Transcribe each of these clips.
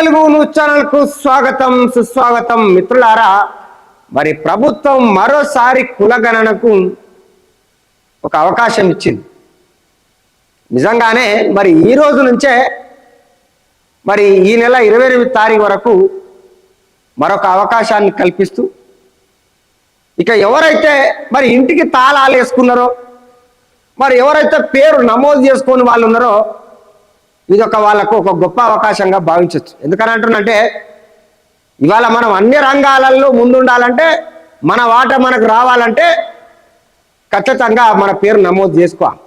Telugu news ఛానల్కు స్వాగతం సుస్వాగతం. మిత్రులారా మరి ప్రభుత్వం మరోసారి కులగణనకు ఒక అవకాశం ఇచ్చింది. నిజంగానే మరి ఈ రోజు నుంచే మరి ఈ నెల ఇరవై ఎనిమిది తారీఖు వరకు మరొక అవకాశాన్ని కల్పిస్తూ ఇక ఎవరైతే మరి ఇంటికి తాళాలు వేసుకున్నారో మరి ఎవరైతే పేరు నమోదు చేసుకొని వాళ్ళు ఉన్నారో ఇది ఒక వాళ్ళకు ఒక గొప్ప అవకాశంగా భావించవచ్చు ఎందుకని అంటున్నంటే ఇవాళ మనం అన్ని రంగాలలో ముందుండాలంటే మన వాట మనకు రావాలంటే ఖచ్చితంగా మన పేరు నమోదు చేసుకోవాలి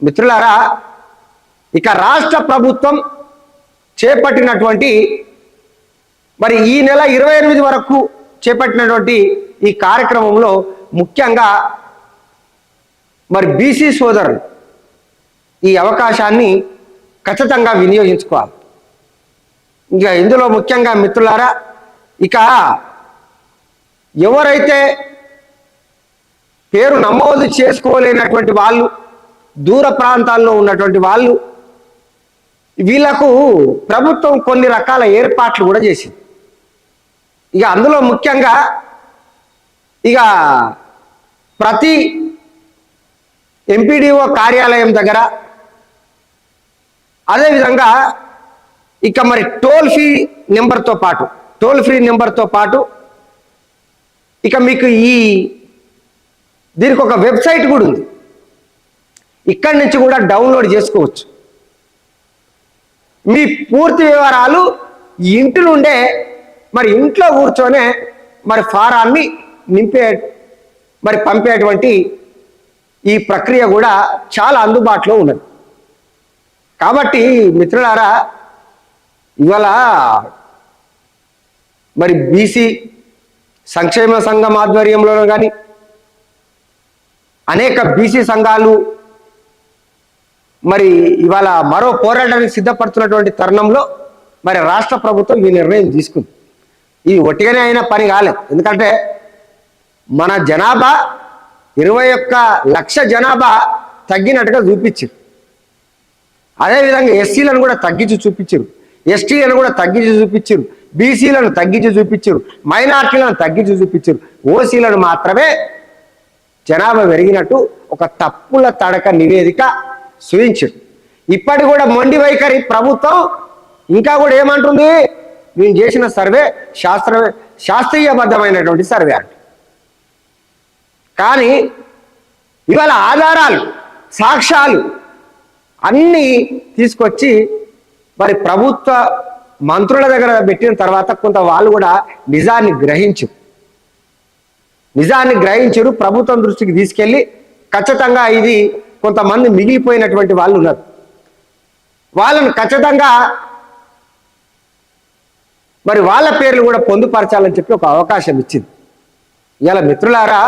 మిత్రులారా ఇక రాష్ట్ర ప్రభుత్వం చేపట్టినటువంటి మరి ఈ నెల ఇరవై ఎనిమిది వరకు చేపట్టినటువంటి ఈ కార్యక్రమంలో ముఖ్యంగా మరి బీసీ సోదరులు ఈ అవకాశాన్ని ఖచ్చితంగా వినియోగించుకోవాలి. ఇంకా ఇందులో ముఖ్యంగా మిత్రులారా ఇక ఎవరైతే పేరు నమోదు చేసుకోలేనటువంటి వాళ్ళు దూర ప్రాంతాల్లో ఉన్నటువంటి వాళ్ళు వీళ్ళకు ప్రభుత్వం కొన్ని రకాల ఏర్పాట్లు కూడా చేసింది. ఇక అందులో ముఖ్యంగా ఇక ప్రతి ఎంపీడీఓ కార్యాలయం దగ్గర అదేవిధంగా ఇక మరి టోల్ ఫ్రీ నెంబర్తో పాటు టోల్ ఫ్రీ నెంబర్తో పాటు ఇక మీకు ఈ దీనికి ఒక వెబ్సైట్ కూడా ఉంది. ఇక్కడి నుంచి కూడా డౌన్లోడ్ చేసుకోవచ్చు. మీ పూర్తి వివరాలు ఇంటి నుండే మరి ఇంట్లో కూర్చొనే మరి ఫారాన్ని నింపే మరి పంపేటువంటి ఈ ప్రక్రియ కూడా చాలా అందుబాటులో ఉన్నది. కాబట్టి మిత్రులారా ఇవాళ మరి బీసీ సంక్షేమ సంఘం ఆధ్వర్యంలోనూ కానీ అనేక బీసీ సంఘాలు మరి ఇవాళ మరో పోరాటానికి సిద్ధపడుతున్నటువంటి తరుణంలో మరి రాష్ట్ర ప్రభుత్వం ఈ నిర్ణయం తీసుకుంది. ఇది ఒట్టిగానే అయిన పని కాలేదు. ఎందుకంటే మన జనాభా ఇరవై ఒక్క లక్ష జనాభా తగ్గినట్టుగా చూపించింది. అదేవిధంగా ఎస్సీలను కూడా తగ్గించి చూపించారు. ఎస్టీలను కూడా తగ్గించి చూపించారు. బీసీలను తగ్గించి చూపించారు. మైనార్టీలను తగ్గించి చూపించారు. ఓసీలను మాత్రమే జనాభా పెరిగినట్టు ఒక తప్పుల తడక నివేదిక సూచించారు. ఇప్పటి కూడా మొండి వైఖరి ప్రభుత్వం ఇంకా కూడా ఏమంటుంది? నేను చేసిన సర్వే శాస్త్ర శాస్త్రీయబద్ధమైనటువంటి సర్వే అంట. కానీ ఇవాళ ఆధారాలు సాక్ష్యాలు అన్నీ తీసుకొచ్చి మరి ప్రభుత్వ మంత్రుల దగ్గర పెట్టిన తర్వాత కొంత వాళ్ళు కూడా నిజాన్ని గ్రహించు. నిజాన్ని గ్రహించరు ప్రభుత్వం దృష్టికి తీసుకెళ్ళి ఖచ్చితంగా ఇది కొంతమంది మిగిలిపోయినటువంటి వాళ్ళు ఉన్నారు. వాళ్ళను ఖచ్చితంగా మరి వాళ్ళ పేర్లు కూడా పొందుపరచాలని చెప్పి ఒక అవకాశం ఇచ్చింది. ఇలా మిత్రులారా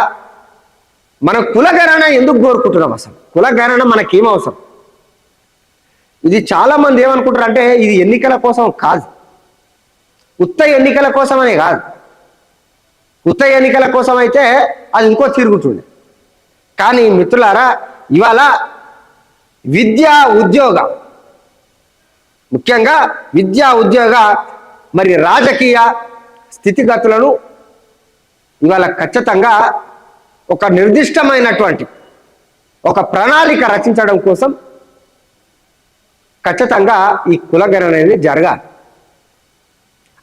మనం కులగణన ఎందుకు కోరుకుంటున్నాం అసలు? కులగణన మనకేం అవసరం? ఇది చాలా మంది ఏమనుకుంటారు అంటే ఇది ఎన్నికల కోసం కాదు. ఉత్త ఎన్నికల కోసమనే కాదు. ఉత్త ఎన్నికల కోసం అయితే అది ఇంకో తిరుగుతుండే. కానీ మిత్రులారా ఇవాళ విద్య ఉద్యోగ. ముఖ్యంగా విద్యా ఉద్యోగ మరి రాజకీయ స్థితిగతులను ఇవాళ ఖచ్చితంగా ఒక నిర్దిష్టమైనటువంటి ఒక ప్రణాళిక రచించడం కోసం ఖచ్చితంగా ఈ కులగణన అనేది జరగాలి.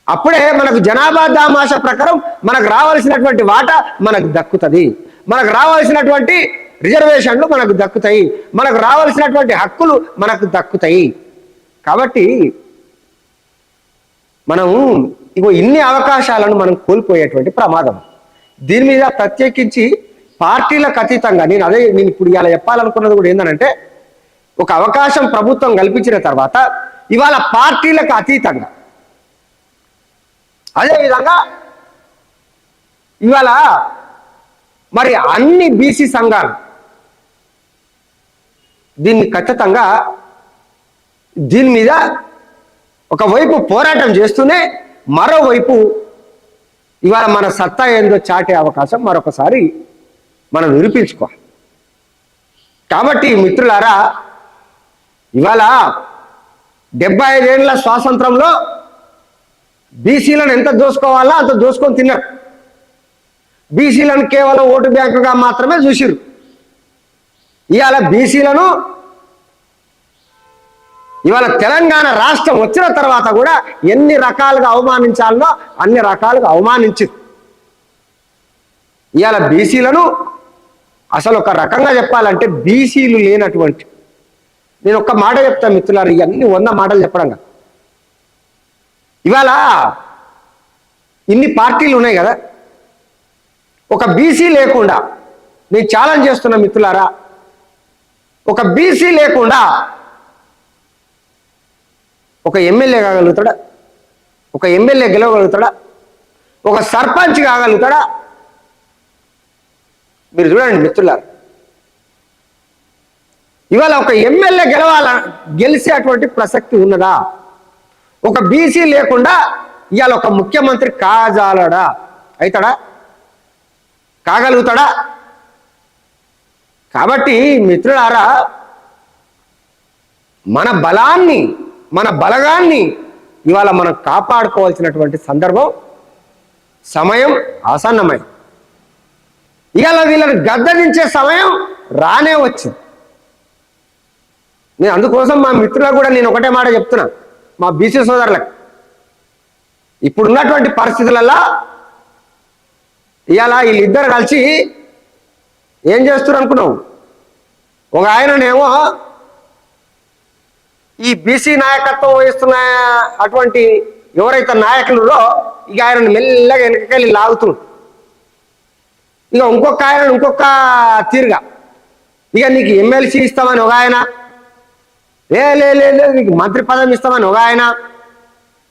అప్పుడే మనకు జనాభా దామాష ప్రకారం మనకు రావాల్సినటువంటి వాటా మనకు దక్కుతుంది. మనకు రావాల్సినటువంటి రిజర్వేషన్లు మనకు దక్కుతాయి. మనకు రావాల్సినటువంటి హక్కులు మనకు దక్కుతాయి. కాబట్టి మనం ఇగో ఇన్ని అవకాశాలను మనం కోల్పోయేటువంటి ప్రమాదం. దీని మీద ప్రత్యేకించి పార్టీలకు అతీతంగా నేను అదే నేను ఇప్పుడు ఇలా చెప్పాలనుకున్నది కూడా ఏంటంటే ఒక అవకాశం ప్రభుత్వం కల్పించిన తర్వాత ఇవాళ పార్టీలకు అతీతంగా. అదేవిధంగా ఇవాళ మరి అన్ని బీసీ సంఘాలు దీన్ని ఖచ్చితంగా దీని మీద ఒకవైపు పోరాటం చేస్తూనే మరోవైపు ఇవాళ మన సత్తా ఏందో చాటే అవకాశం మరొకసారి మనం నిరూపించుకోవాలి. కాబట్టి మిత్రులారా ఇవాళ డెబ్బై ఐదేళ్ళ స్వాతంత్రంలో బీసీలను ఎంత దోసుకోవాలో అంత దోసుకొని తిన్నారు. బీసీలను కేవలం ఓటు బ్యాంకుగా మాత్రమే చూసిరు ఇవాళ బీసీలను ఇవాళ తెలంగాణ రాష్ట్రం వచ్చిన తర్వాత కూడా ఎన్ని రకాలుగా అవమానించాలనో అన్ని రకాలుగా అవమానించింది ఇవాళ బీసీలను అసలు ఒక రకంగా చెప్పాలంటే బీసీలు లేనటువంటి నేను ఒక్క మాట చెప్తాను మిత్రులారు ఇవన్నీ వంద మాటలు చెప్పడం ఇవాళ ఇన్ని పార్టీలు ఉన్నాయి కదా ఒక బీసీ లేకుండా నేను ఛాలెంజ్ చేస్తున్న మిత్రులారా ఒక బీసీ లేకుండా ఒక ఎమ్మెల్యే కాగలుగుతాడా? ఒక ఎమ్మెల్యే గెలవగలుగుతాడా? ఒక సర్పంచ్ కాగలుగుతాడా? మీరు చూడండి మిత్రులారు ఇవాళ ఒక ఎమ్మెల్యే గెలవాల గెలిచేటువంటి ప్రసక్తి ఉన్నదా? ఒక బీసీ లేకుండా ఇవాళ ఒక ముఖ్యమంత్రి కాజాలడా? అవుతాడా కాగలుగుతాడా? కాబట్టి మిత్రులారా మన బలాన్ని మన బలగాన్ని ఇవాళ మనం కాపాడుకోవాల్సినటువంటి సందర్భం సమయం ఆసన్నమై. ఇవాళ వీళ్ళని గద్దరించే సమయం రానే వచ్చింది. నేను అందుకోసం మా మిత్రులకు కూడా నేను ఒకటే మాట చెప్తున్నా. మా బీసీ సోదరులకు. ఇప్పుడున్నటువంటి పరిస్థితులలో ఇవాళ వీళ్ళిద్దరు కలిసి ఏం చేస్తున్నారు అనుకున్నావు? ఒక ఆయననేమో ఈ బీసీ నాయకత్వం వహిస్తున్న అటువంటి ఎవరైతే నాయకులురో ఇక ఆయనను మెల్లగా వెనకకెళ్ళి లాగుతుండు ఇక ఇంకొక ఆయన ఇంకొక తీరుగా. ఇక నీకు ఎమ్మెల్సీ ఇస్తామని ఒక ఆయన లే లే లే నీకు మంత్రి పదం ఇస్తామని ఒక ఆయన.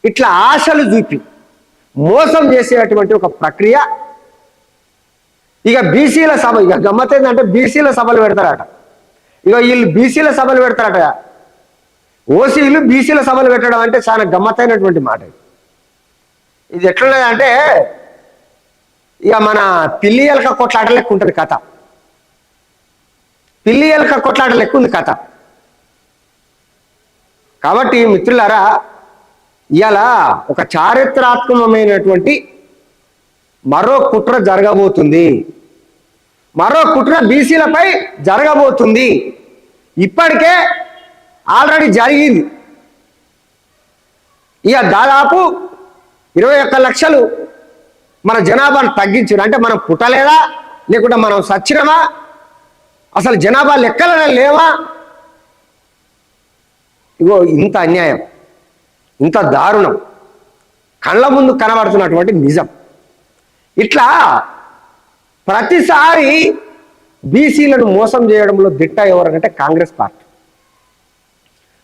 ఇట్లా ఆశలు చూపి మోసం చేసేటువంటి ఒక ప్రక్రియ. ఇక బీసీల సభ ఇక గమ్మత్ ఏంటంటే బీసీల సభలు పెడతారట. ఇక వీళ్ళు బీసీల సభలు పెడతారట. ఓసీలు బీసీల సభలు పెట్టడం అంటే చాలా గమ్మత్తైనటువంటి మాట ఇది. ఇది ఎట్లున్నదంటే ఇక మన పిల్లి ఎలక కొట్లాట లెక్క ఉంటుంది కథ. పిల్లి ఎలక కొట్లాట లెక్క ఉంది కథ. కాబట్టి మిత్రులారా ఇవాళ ఒక చారిత్రాత్మకమైనటువంటి మరో కుట్ర జరగబోతుంది. మరో కుట్ర బీసీలపై జరగబోతుంది. ఇప్పటికే ఆల్రెడీ జరిగింది. ఇక దాదాపు ఇరవై ఒక్క లక్షలు మన జనాభాను తగ్గించారు. అంటే మనం పుట్టలేదా? లేకుంటే మనం సచ్చినమా? అసలు జనాభా లెక్కలనే లేవా? ఇగో ఇంత అన్యాయం ఇంత దారుణం కళ్ళ ముందు కనబడుతున్నటువంటి నిజం. ఇట్లా ప్రతిసారి బీసీలను మోసం చేయడంలో దిట్ట ఎవరంటే కాంగ్రెస్ పార్టీ.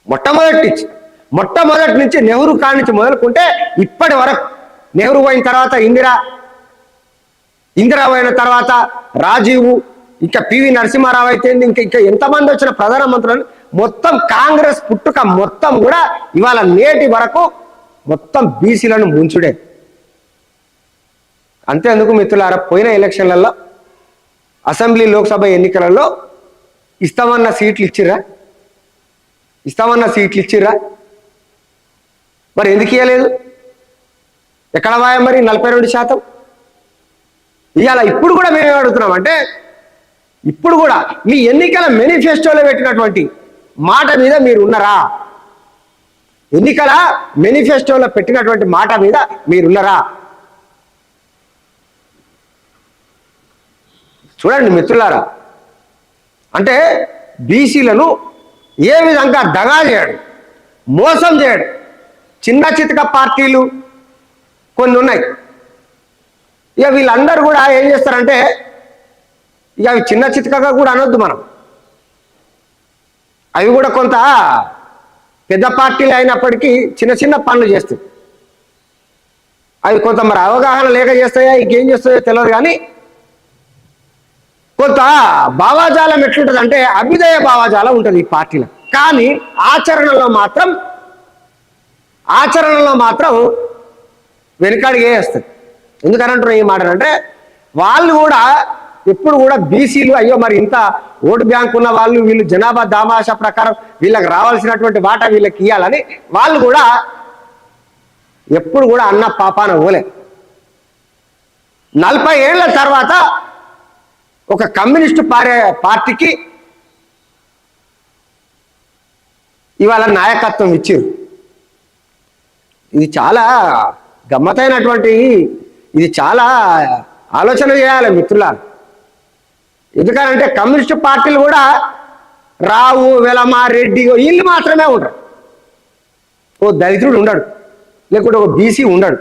మొట్టమొదటి నుంచి మొట్టమొదటి నుంచి నెహ్రూ కాడి నుంచి మొదలుకుంటే ఇప్పటి వరకు నెహ్రూ పోయిన తర్వాత ఇందిరా ఇందిరా పోయిన తర్వాత రాజీవ్ ఇంకా పివి నరసింహారావు అయితే ఇంకా ఇంకా ఎంతమంది వచ్చిన ప్రధానమంత్రులు మొత్తం కాంగ్రెస్ పుట్టుక మొత్తం కూడా ఇవాళ నేటి వరకు మొత్తం బీసీలను ముంచుడే. అంతేందుకు మిత్రులారా పోయిన ఎలక్షన్లలో అసెంబ్లీ లోక్సభ ఎన్నికలలో ఇస్తామన్న సీట్లు ఇచ్చిర్రా? ఇస్తామన్న సీట్లు ఇచ్చిర్రా? మరి ఎందుకు ఇవ్వలేదు ఎక్కడ వాయా మరి? నలభై రెండు శాతం? ఇవాళ ఇప్పుడు కూడా మేము అడుగుతున్నాం అంటే ఇప్పుడు కూడా మీ ఎన్నికల మేనిఫెస్టోలో పెట్టినటువంటి మాట మీద మీరు ఉన్నారా? ఎన్నికల మేనిఫెస్టోలో పెట్టినటువంటి మాట మీద మీరున్నారా చూడండి మిత్రులారా అంటే బీసీలను ఏ విధంగా దగా చేయడు మోసం చేయడు చిన్న చితక పార్టీలు కొన్ని ఉన్నాయి. ఇక వీళ్ళందరూ కూడా ఏం చేస్తారంటే ఇక అవి చిన్న చితకగా కూడా అనొద్దు మనం. అవి కూడా కొంత పెద్ద పార్టీలు అయినప్పటికీ చిన్న చిన్న పనులు చేస్తాయి. అవి కొంత మరి అవగాహన లేక చేస్తాయా ఇంకేం చేస్తాయో తెలియదు కానీ కొంత భావాజాలం ఎట్లుంటుంది అంటే అభ్యుదయ భావాజాలం ఉంటుంది ఈ పార్టీలో. కానీ ఆచరణలో మాత్రం ఆచరణలో మాత్రం వెనుకాడిగే వేస్తుంది. ఎందుకని అంటున్నా ఈ మాట అంటే వాళ్ళు కూడా ఎప్పుడు కూడా బీసీలు అయ్యో మరి ఇంత ఓటు బ్యాంక్ ఉన్న వాళ్ళు వీళ్ళు జనాభా దామాషా ప్రకారం వీళ్ళకి రావాల్సినటువంటి వాటా వీళ్ళకి ఇవ్వాలని వాళ్ళు కూడా ఎప్పుడు కూడా అన్న పాపాన ఓలే. నలభై ఏళ్ళ తర్వాత ఒక కమ్యూనిస్టు పారే పార్టీకి ఇవాళ నాయకత్వం ఇచ్చారు ఇది చాలా గమ్మతైనటువంటి ఇది చాలా ఆలోచన చేయాలి మిత్రులారు. ఎందుకంటే కమ్యూనిస్టు పార్టీలు కూడా రావు వెలమ రెడ్డి వీళ్ళు మాత్రమే ఉండరు. ఓ దళితుడు ఉండడు. లేకుంటే ఒక బీసీ ఉండడు.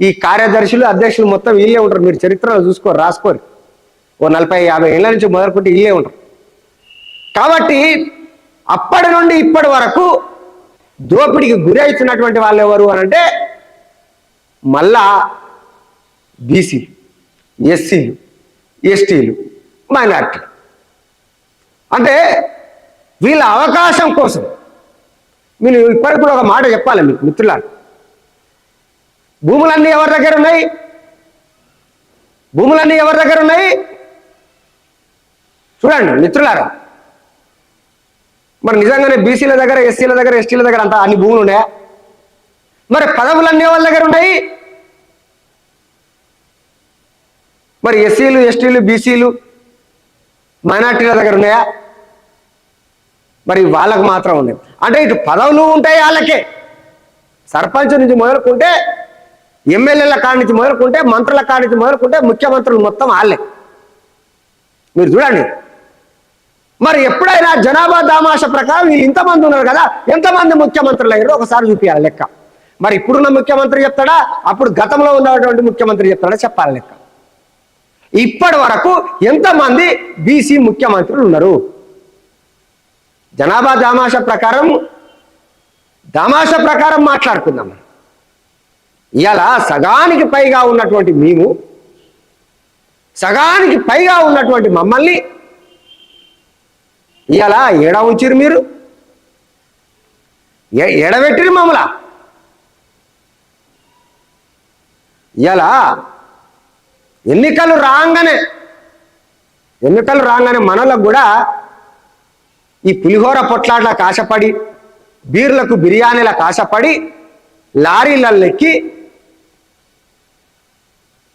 ఈ కార్యదర్శులు అధ్యక్షులు మొత్తం వీళ్ళే ఉంటారు. మీరు చరిత్రలో చూసుకోరు రాసుకోరు. ఓ నలభై యాభై ఏళ్ళ నుంచి మొదలుకుంటే వీళ్ళే ఉంటారు. కాబట్టి అప్పటి నుండి ఇప్పటి వరకు దోపిడికి గురి అవుతున్నటువంటి వాళ్ళు ఎవరు అని అంటే మళ్ళా బీసీ ఎస్సీలు ఎస్టీలు. మైనార్టీ. అంటే వీళ్ళ అవకాశం కోసం మీరు ఇప్పటికి కూడా ఒక మాట చెప్పాలి మీకు మిత్రులారు. భూములన్నీ ఎవరి దగ్గర ఉన్నాయి? భూములన్నీ ఎవరి దగ్గర ఉన్నాయి? చూడండి మిత్రులారా. మరి నిజంగానే బీసీల దగ్గర ఎస్సీల దగ్గర ఎస్టీల దగ్గర అంతా అన్ని భూములు ఉన్నాయా? మరి పదవులన్నీ వాళ్ళ దగ్గర ఉన్నాయి? మరి ఎస్సీలు ఎస్టీలు బీసీలు మైనార్టీల దగ్గర ఉన్నాయా? మరి వాళ్ళకు మాత్రం ఉన్నాయి అంటే ఇటు పదవులు ఉంటాయి వాళ్ళకే. సర్పంచ్ నుంచి మొదలుకుంటే ఎమ్మెల్యేల కాడి నుంచి మొదలుకుంటే మంత్రుల కాడి నుంచి మొదలుకుంటే ముఖ్యమంత్రులు మొత్తం వాళ్ళే. మీరు చూడండి. మరి ఎప్పుడైనా జనాభా దామాష ప్రకారం వీళ్ళు ఇంతమంది ఉన్నారు కదా ఎంతమంది ముఖ్యమంత్రులు అయ్యారో ఒకసారి చూపించాలి లెక్క. మరి ఇప్పుడున్న ముఖ్యమంత్రి చెప్తాడా? అప్పుడు గతంలో ఉన్నటువంటి ముఖ్యమంత్రి చెప్తాడా? చెప్పాలి లెక్క. ఇప్పటి వరకు ఎంతమంది బీసీ ముఖ్యమంత్రులు ఉన్నారు? జనాభా దామాష ప్రకారం దామాష ప్రకారం మాట్లాడుకుందాం. మనం. సగానికి పైగా ఉన్నటువంటి మేము సగానికి పైగా ఉన్నటువంటి మమ్మల్ని ఇలా ఏడ ఉంచిరు మీరు? ఏ- ఎడబెట్టిరు మమ్మల ఇలా ఎన్నికలు రాగానే ఎన్నికలు రాగానే మనలకు కూడా ఈ పులిహోర పొట్లాట్ల కాశపడి బీర్లకు బిర్యానీల కాశపడి లారీలలో ఎక్కి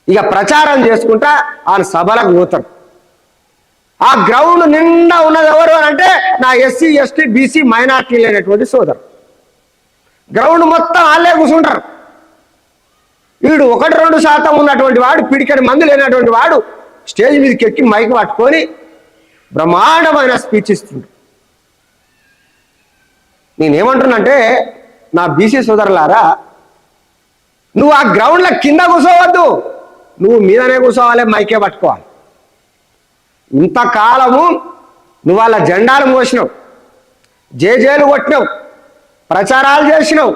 ఇక ప్రచారం చేసుకుంటా ఆయన సభలకు పోతారు. ఆ గ్రౌండ్ నిండా ఉన్నది ఎవరు అంటే నా ఎస్సీ ఎస్టీ బీసీ మైనార్టీ లేనటువంటి సోదరు. గ్రౌండ్ మొత్తం వాళ్ళే కూర్చుంటారు. వీడు ఒకటి రెండు శాతం ఉన్నటువంటి వాడు పిడికడి మందు లేనటువంటి వాడు స్టేజ్ మీదకి ఎక్కి మైక్ పట్టుకొని బ్రహ్మాండమైన స్పీచ్ ఇస్తుంది నేనేమంటున్నంటే నా బీసీ సోదరులారా నువ్వు ఆ గ్రౌండ్లో కింద కూర్చోవద్దు. నువ్వు మీదనే కూర్చోవాలి మైకే పట్టుకోవాలి. ఇంతకాలము నువ్వు వాళ్ళ జెండాలు మోసినావు జేజేలు కొట్టినావు ప్రచారాలు చేసినావు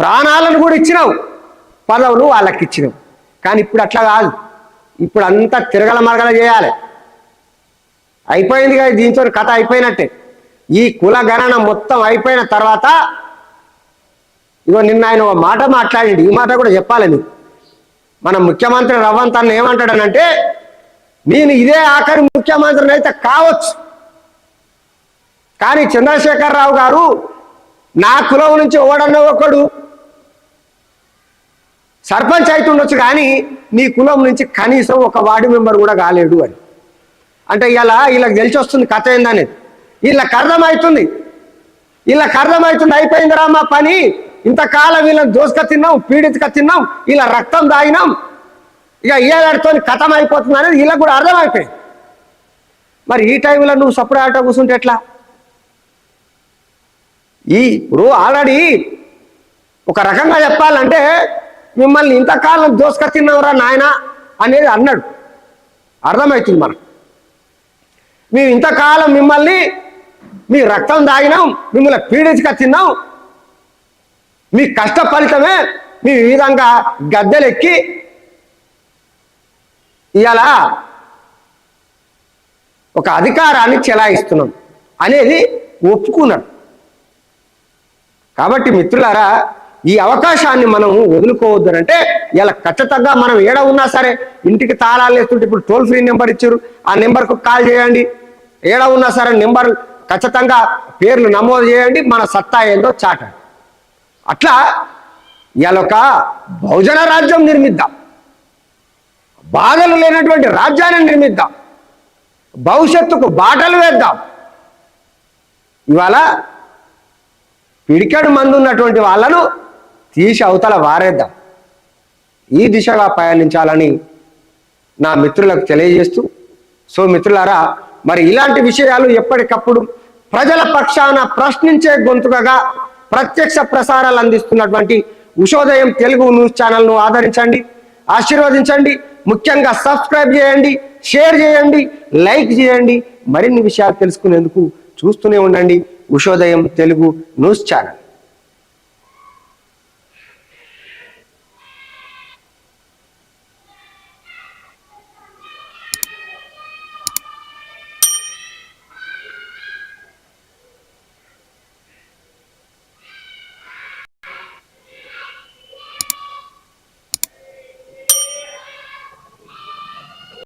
ప్రాణాలను కూడా ఇచ్చినావు. పదవులు వాళ్ళకి ఇచ్చినావు కానీ ఇప్పుడు అట్లా కాదు. ఇప్పుడు అంతా తిరగల మరగల చేయాలి. అయిపోయింది కదా దీంతో కథ అయిపోయినట్టే. ఈ కుల గణన మొత్తం అయిపోయిన తర్వాత ఇగో నిన్న ఆయన ఒక మాట మాట్లాడండి. ఈ మాట కూడా చెప్పాలి మీకు. మన ముఖ్యమంత్రి రవ్వంత్ అన్న ఏమంటాడనంటే నేను ఇదే ఆఖరి ముఖ్యమంత్రిని అయితే కావచ్చు. కానీ చంద్రశేఖరరావు గారు నా కులం నుంచి ఓడన్న ఒకడు. సర్పంచ్ అయితే ఉండొచ్చు కానీ నీ కులం నుంచి కనీసం ఒక వార్డు మెంబర్ కూడా కాలేడు అని. అంటే ఇలా వీళ్ళకి తెలిసి వస్తుంది కథ ఏందనేది. వీళ్ళకి అర్థమవుతుంది వీళ్ళకి అర్థమవుతుంది అయిపోయిందిరా మా పని. ఇంతకాలం వీళ్ళని దోసుక తిన్నాం పీడించక తిన్నాం ఇలా రక్తం దాగినాం. ఇక ఇయ్యాలతో కథం అయిపోతుంది అనేది వీళ్ళకి కూడా అర్థమైపోయింది. మరి ఈ టైంలో నువ్వు సప్పుడు ఆటో కూర్చుంటే ఎట్లా? ఈ ఇప్పుడు ఆల్రెడీ ఒక రకంగా చెప్పాలంటే మిమ్మల్ని ఇంతకాలం దోసుకొచ్చినవరా నాయన అనేది అన్నాడు. అర్థమవుతుంది మనం మేము ఇంతకాలం మిమ్మల్ని మీ రక్తం దాగినాం మిమ్మల్ని పీడించక తిన్నాం మీ కష్ట ఫలితమే మీ ఈ విధంగా గద్దెలెక్కి ఇవాళ ఒక అధికారాన్ని చెలాయిస్తున్నాం అనేది ఒప్పుకున్నాడు. కాబట్టి మిత్రులారా ఈ అవకాశాన్ని మనం వదులుకోవద్దు అంటే ఇలా ఖచ్చితంగా మనం ఏడ ఉన్నా సరే ఇంటికి తాళాలు వేస్తుంటే ఇప్పుడు టోల్ ఫ్రీ నెంబర్ ఇచ్చారు. ఆ నెంబర్కు కాల్ చేయండి. ఏడ ఉన్నా సరే నెంబర్ ఖచ్చితంగా పేర్లు నమోదు చేయండి. మన సత్తా ఏందో చాటండి. అట్లా ఇలా ఒక బహుజన రాజ్యం నిర్మిద్దాం. బాధలు లేనటువంటి రాజ్యాన్ని నిర్మిద్దాం. భవిష్యత్తుకు బాటలు వేద్దాం. ఇవాళ పిడికెడు మంది ఉన్నటువంటి వాళ్ళను తీసి అవతల వారేద్దాం. ఈ దిశగా పయనించాలని నా మిత్రులకు తెలియజేస్తూ సో మిత్రులారా మరి ఇలాంటి విషయాలు ఎప్పటికప్పుడు ప్రజల పక్షాన ప్రశ్నించే గొంతుకగా ప్రత్యక్ష ప్రసారాలు అందిస్తున్నటువంటి ఉషోదయం తెలుగు న్యూస్ ఛానల్ను ఆదరించండి ఆశీర్వదించండి ముఖ్యంగా సబ్స్క్రైబ్ చేయండి షేర్ చేయండి లైక్ చేయండి మరిన్ని విషయాలు తెలుసుకునేందుకు చూస్తూనే ఉండండి ఉషోదయం తెలుగు న్యూస్ ఛానల్.